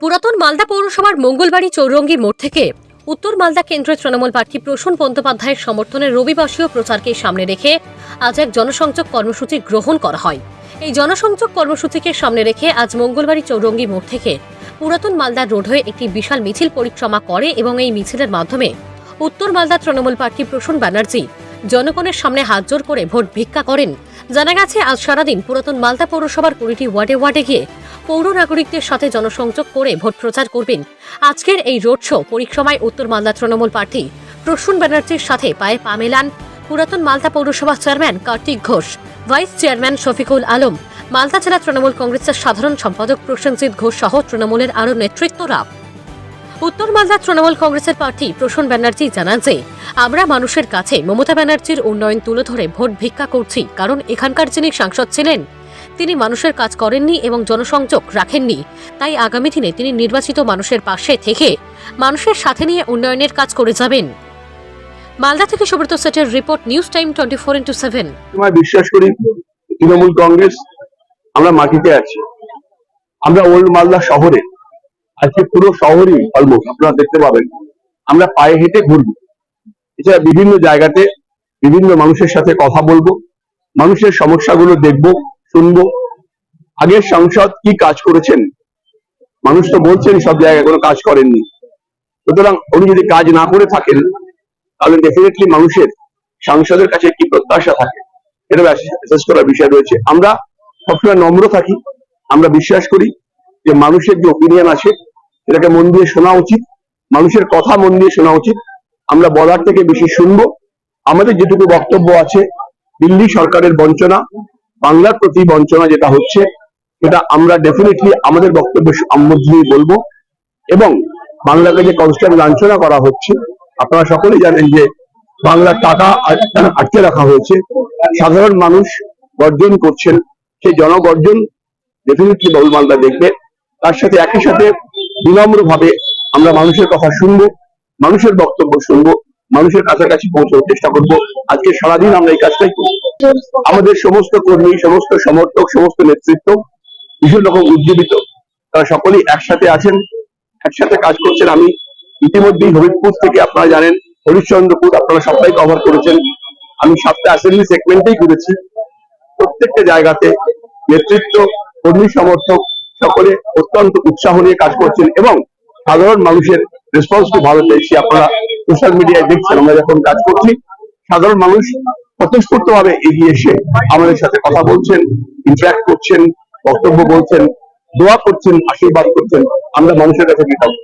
পুরাতন মালদা পৌরসভার মঙ্গলবাড়ি চৌরঙ্গি মোড় থেকে উত্তর মালদা কেন্দ্রের তৃণমূল প্রার্থী প্রসূন বন্দ্যোপাধ্যায়ের সমর্থনে রবিবাসীয় প্রচারকে সামনে রেখে আজ এক জনসংযোগ কর্মসূচি গ্রহণ করা হয়। এই জনসংযোগ কর্মসূচিকে সামনে রেখে আজ মঙ্গলবাড়ি চৌরঙ্গি মোড় থেকে পুরাতন মালদা রোড হয়ে একটি বিশাল মিছিল পরিক্রমা করে এবং এই মিছিলের মাধ্যমে উত্তর মালদা তৃণমূল প্রার্থী প্রসূন ব্যানার্জি জনগণের সামনে হাত জোর করে ভোট ভিক্ষা করেন। জানা গেছে, আজ সারাদিন পুরাতন মালদা পৌরসভার কুড়িটি ওয়ার্ডে ওয়ার্ডে গিয়ে পৌর নাগরিকদের সাথে জনসংযোগ করে ভোট প্রচার করবেন। আজকের এই রোড শো পরিক্রমায় উত্তর মালদা তৃণমূল প্রার্থী প্রসূন ব্যানার্জির সাথে পায়ে পা মেলান পুরাতন মালদা পৌরসভা chairman Kartik Ghosh, vice chairman Shafiqul Alam, Malda জেলা তৃণমূল কংগ্রেসের সাধারণ সম্পাদক প্রসেনজিৎ ঘোষ সহ তৃণমূলের আরও নেতৃত্বরা। উত্তর মালদা তৃণমূল কংগ্রেসের প্রার্থী প্রসূন ব্যানার্জি জানান যে, আমরা মানুষের কাছে মমতা ব্যানার্জির উন্নয়ন তুলে ধরে ভোট ভিক্ষা করছি, কারণ এখানকার যিনি সাংসদ ছিলেন তিনি মানুষের কাজ করেননি এবং জনসংযোগ রাখেননি। তাই আগামী দিনে তিনি নির্বাচিত মানুষের পাশে থেকে মানুষের সাথে নিয়ে উন্নয়নের কাজ করে যাবেন। মালদা থেকে সুব্রত সেটের report, news time twenty four into seven. বিশ্বাস করি, তৃণমূল কংগ্রেস, আমরা মাটিতে আছি। আমরা ওল্ড মালদা শহরে, আজকে পুরো শহরই অলমোস্ট আপনারা দেখতে পাবেন, আমরা পায়ে হেঁটে ঘুরবো। এছাড়া বিভিন্ন জায়গাতে বিভিন্ন মানুষের সাথে কথা বলব, মানুষের সমস্যাগুলো দেখব। শুনব। আগের সংসদ কি কাজ করেছেন? মানুষ তো বলছেন সব জায়গায় কোনো কাজ করেননি। সুতরাং উনি যদি কাজ না করে থাকেন, তাহলে ডেফিনেটলি মানুষের, সাংসদের কাছে কি প্রত্যাশা থাকে? এটা অ্যাসেস করার বিষয় রয়েছে। আমরা সবসময় নম্র থাকি, আমরা বিশ্বাস করি যে মানুষের যে ওপিনিয়ন আছে এটাকে মন দিয়ে শোনা উচিত, মানুষের কথা মন দিয়ে শোনা উচিত। আমরা বলার থেকে বেশি শুনব। আমাদের যেটুকু বক্তব্য আছে, দিল্লি সরকারের বঞ্চনা বাংলার প্রতি বঞ্চনা যেটা হচ্ছে এটা আমরা ডেফিনেটলি আমাদের বক্তব্য দিয়ে বলব। এবং বাংলাকে যে কনস্ট্যান্ট লাঞ্ছনা করা হচ্ছে, আপনারা সকলেই জানেন যে বাংলার টাকা আটকে রাখা হয়েছে। সাধারণ মানুষ গর্জন করছেন সেই জনগর্জন ডেফিনেটলি বহুল মালদা দেখবে। তার সাথে একই সাথে বিনম্র ভাবে আমরা মানুষের কথা শুনব, মানুষের বক্তব্য শুনব। মানুষের কাছাকাছি পৌঁছানোর চেষ্টা করব। আজকে সারাদিন আমরা এই কাজটাই করব। আমাদের সমস্ত কর্মী, সমস্ত সমর্থক, সমস্ত নেতৃত্ব ভীষণ রকম উজ্জীবিত, তারা সকলেই একসাথে আছেন, একসাথে কাজ করছেন। আমি ইতিমধ্যেই হরিদপুর থেকে আপনারা জানেন, হরিশ্চন্দ্রপুর আপনারা সবাই কভার করেছেন। আমি সাতটা অ্যাসেম্বলি সেগমেন্টেই করেছি প্রত্যেকটা জায়গাতে নেতৃত্ব, কর্মী, সমর্থক সকলে অত্যন্ত উৎসাহ নিয়ে কাজ করছেন এবং সাধারণ মানুষের রেসপন্স ভালো পেয়েছি। আপনারা সোশ্যাল মিডিয়ায় দেখছেন, আমরা যখন কাজ করছি, সাধারণ মানুষ স্বতঃস্ফূর্ত ভাবে এগিয়ে এসে আমাদের সাথে কথা বলছেন ইন্টারাক্ট করছেন, বক্তব্য বলছেন, দোয়া করছেন, আশীর্বাদ করছেন, আমরা মানুষের কাছে কৃতজ্ঞ।